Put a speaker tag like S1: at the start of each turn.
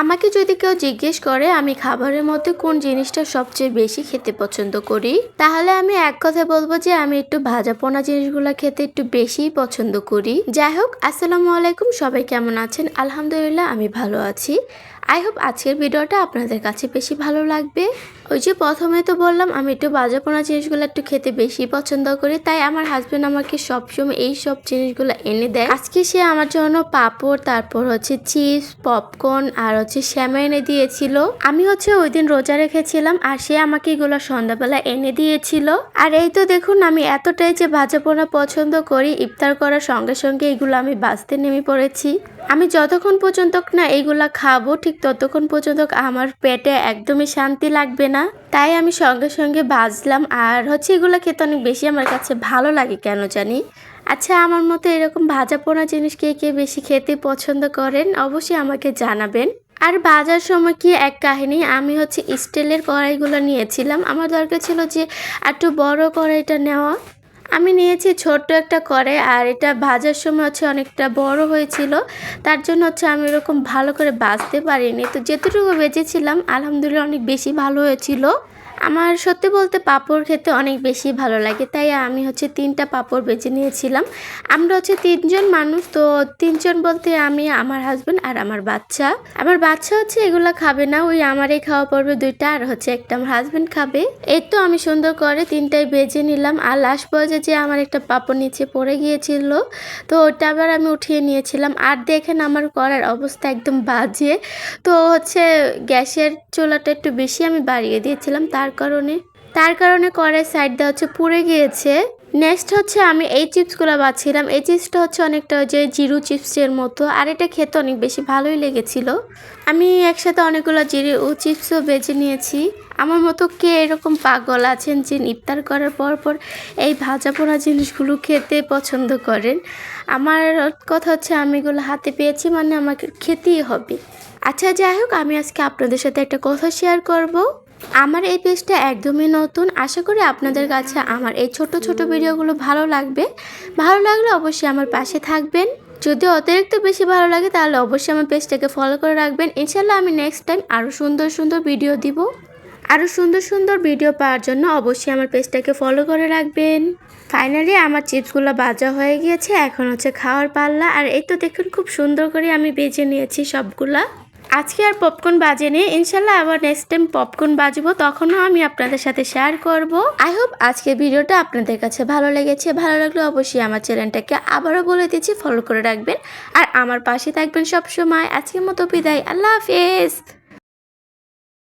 S1: আমাকে যদি কেউ জিজ্ঞেস করে, আমি খাবারের মধ্যে কোন জিনিসটা সবচেয়ে বেশি খেতে পছন্দ করি? তাহলে আমি এক কথা বলব যে, আমি একটু ভাজা পোনা জিনিসগুলো খেতে একটু বেশি পছন্দ করি। যাই হোক, আসসালামু আলাইকুম। সবাই কেমন আছেন? আলহামদুলিল্লাহ, আমি ভালো আছি। আই হোপ আজকের ভিডিওটা আপনাদের কাছে বেশি ভালো লাগবে। ওই যে প্রথমে তো বললাম, আমি একটু ভাজা পোনা জিনিসগুলো একটু খেতে বেশি পছন্দ করি, তাই আমার হাজবেন্ড আমাকে সবসময় এই সব জিনিসগুলো এনে দেয়। আজকে সে আমার জন্য পাঁপড়, তারপর হচ্ছে চিপস পপকর্ন আর হচ্ছে শ্যামা এনে দিয়েছিল। আমি হচ্ছে ওই দিন রোজা রেখেছিলাম আর সে আমাকে এগুলো সন্ধ্যাবেলা এনে দিয়েছিল। আর এই তো দেখুন, আমি এতটাই যে ভাজা পোনা পছন্দ করি, ইফতার করার সঙ্গে সঙ্গে এগুলো আমি বাঁচতে নেমে পড়েছি। আমি যতক্ষণ পর্যন্ত না এইগুলা খাব, ঠিক ততক্ষণ পর্যন্ত আমার পেটে একদমই শান্তি লাগবে না। তাই আমি সঙ্গে সঙ্গে বাজলাম আর হচ্ছে এগুলো খেতে অনেক বেশি আমার কাছে ভালো লাগে কেন জানি? আচ্ছা আমার মতো এরকম ভাজা পোনা জিনিস কে কে বেশি খেতে পছন্দ করেন অবশ্যই আমাকে জানাবেন। আর বাজার সময় কি এক কাহিনী, আমি হচ্ছে স্টিলের কড়াইগুলো নিয়েছিলাম। আমার দরকার ছিল যে একটু বড় কড়াইটা নেওয়া। আমি নিয়েছি ছোট্ট একটা করে, আর এটা ভাজার সময় হচ্ছে অনেকটা বড় হয়েছিল। তার জন্য হচ্ছে আমি এরকম ভালো করে বাজতে পারিনি। তো যেতটুকু বেজেছিলাম আলহামদুলিল্লাহ অনেক বেশি ভালো হয়েছিল। আমার সত্যি বলতে পাঁপড় খেতে অনেক বেশি ভালো লাগে, তাই আমি হচ্ছে তিনটা পাঁপড় বেছে নিয়েছিলাম। আমরা হচ্ছে তিনজন মানুষ, তো তিনজন বলতে আমি, আমার হাজব্যান্ড আর আমার বাচ্চা। আমার বাচ্চা হচ্ছে এগুলো খাবে না, ওই আমারই খাওয়া পড়বে দুইটা, আর হচ্ছে একটা আমার হাজব্যান্ড খাবে। এই তো আমি সুন্দর করে তিনটাই বেজে নিলাম, আর লাস্ট পর্যায়ে যে আমার একটা পাঁপড় নিচে পড়ে গিয়েছিল, তো ওটা আবার আমি উঠিয়ে নিয়েছিলাম। আর দেখেন আমার করার অবস্থা একদম বাজে, তো হচ্ছে গ্যাসের চুলাটা একটু বেশি আমি বাড়িয়ে দিয়েছিলাম, তার কারণে, তার কারণে কড়াই সাইডটা হচ্ছে পুড়ে গিয়েছে। নেক্সট হচ্ছে আমি এই চিপসগুলো বাছিলাম। এই চিপসটা হচ্ছে অনেকটা যে জিরু চিপসের মতো, আর এটা খেতে অনেক বেশি ভালোই লেগেছিল। আমি একসাথে অনেকগুলো জিরু চিপসও বেছে নিয়েছি। আমার মতো কে এরকম পাগল আছেন যে ইফতার করার পর পর এই ভাজা পোড়া জিনিসগুলো খেতে পছন্দ করেন? আমার কথা হচ্ছে আমি এগুলো হাতে পেয়েছি মানে আমাকে খেতেই হবে। আচ্ছা যাই হোক, আমি আজকে আপনাদের সাথে একটা কথা শেয়ার করব। আমার এই পেজটা একদমই নতুন। আশা করি আপনাদের কাছে আমার এই ছোট ছোট ভিডিওগুলো ভালো লাগবে। ভালো লাগলে অবশ্যই আমার পাশে থাকবেন। যদি অতিরিক্ত বেশি ভালো লাগে তাহলে অবশ্যই আমার পেজটাকে ফলো করে রাখবেন। ইনশাল্লাহ আমি নেক্সট টাইম আরও সুন্দর সুন্দর ভিডিও দিব। আরও সুন্দর সুন্দর ভিডিও পাওয়ার জন্য অবশ্যই আমার পেজটাকে ফলো করে রাখবেন। ফাইনালি আমার চিপসগুলো বাজা হয়ে গিয়েছে। এখন হচ্ছে খাওয়ার পাল্লা। আর এই তো দেখুন, খুব সুন্দর করে আমি বেজে নিয়েছি সবগুলা। আজকে আর পপকর্ন বাজে নেই ইনশাল্লাহ আবার নেক্সট টাইম পপকর্ন বাজবো, তখনও আমি আপনাদের সাথে শেয়ার করব। আই হোপ আজকে ভিডিওটা আপনাদের কাছে ভালো লেগেছে। ভালো লাগলে অবশ্যই আমার চ্যানেলটাকে আবারও বলে দিচ্ছি ফলো করে রাখবেন। আর আমার পাশে থাকবেন সবসময়। আজকের মতো বিদায়। আল্লাহ হাফেজ।